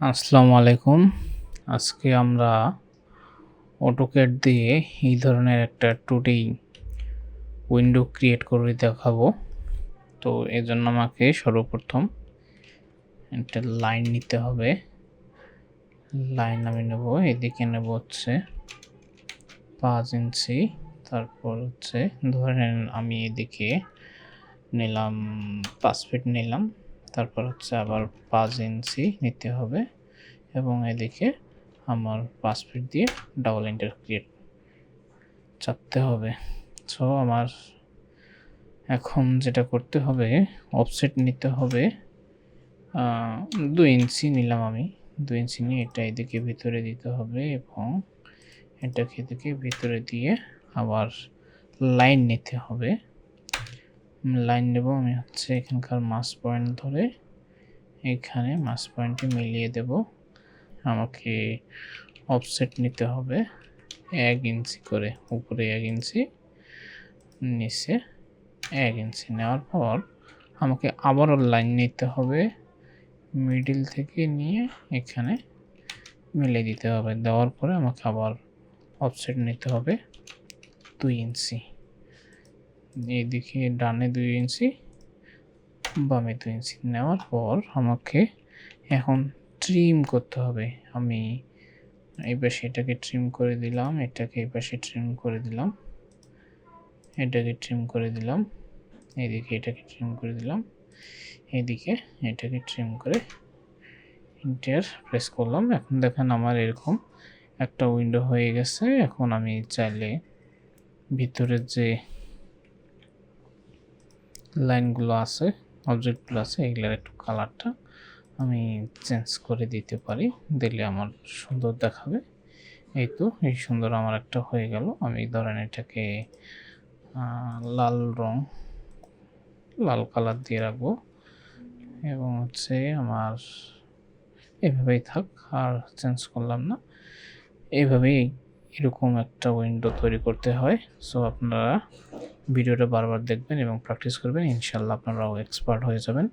আসসালামু আলাইকুম। আজকে আমরা অটোক্যাড দিয়ে এই ধরনের একটা টুডি উইন্ডো ক্রিয়েট করে দেখাবো। তো এর জন্য আমাকে সর্বপ্রথম একটা লাইন নিতে হবে। লাইন আমি নেব, এদিকে নেব হচ্ছে পাঁচ ইঞ্চি, তারপর হচ্ছে ধরেন আমি এদিকে নিলাম, পাঁচ ফিট নিলাম। তারপর হচ্ছে আবার পাঁচ ইঞ্চি নিতে হবে এবং এদিকে আমার পাঁচ ফিট দিয়ে ডাবল ইন্টার ক্রিয়েট চাপতে হবে। সো আমার এখন যেটা করতে হবে অফসেট নিতে হবে দুই ইঞ্চি নিলাম আমি। দুই ইঞ্চি নিয়ে এটা এদিকে ভিতরে দিতে হবে এবং এটাকে এদিকে ভিতরে দিয়ে আবার লাইন নিতে হবে। লাইন নেব আমি হচ্ছে এখানকার মাস পয়েন্ট ধরে এখানে মাস পয়েন্টে মিলিয়ে দেব। আমাকে অফসেট নিতে হবে এক ইঞ্চি করে, উপরে এক ইঞ্চি, নিচে এক ইঞ্চি। নেওয়ার পর আমাকে আবারও লাইন নিতে হবে মিডিল থেকে নিয়ে এখানে মিলে দিতে হবে। দেওয়ার পরে আমাকে আবার অফসেট নিতে হবে দুই ইঞ্চি। এদিকে ডানে দুই ইঞ্চি, বামে দুই ইঞ্চি। নেওয়ার পর আমাকে এখন ট্রিম করতে হবে। আমি এই পাশে এটাকে ট্রিম করে দিলাম, এটাকে এই পাশে ট্রিম করে দিলাম, এটাকে ট্রিম করে দিলাম, এদিকে এটাকে ট্রিম করে দিলাম, এদিকে এটাকে ট্রিম করে ইন্টার প্রেস করলাম। এখন দেখেন আমার এরকম একটা উইন্ডো হয়ে গেছে। এখন আমি চাইলে ভিতরের যে লাইনগুলো আছে অবজেক্টগুলো আছে, এগুলোর একটু কালারটা আমি চেঞ্জ করে দিতে পারি, দিলে আমার সুন্দর দেখাবে। এই তো, এই সুন্দর আমার একটা হয়ে গেল। আমি ধরেন এটাকে লাল রং, লাল কালার দিয়ে রাখব। এবং হচ্ছে আমার এভাবেই থাক, আর চেঞ্জ করলাম না। এইভাবেই এরকম একটা উইন্ডো তৈরি করতে হয়। সো আপনারা ভিডিওটা বারবার দেখবেন এবং প্র্যাকটিস করবেন ইনশাল্লাহ আপনারাও এক্সপার্ট হয়ে যাবেন।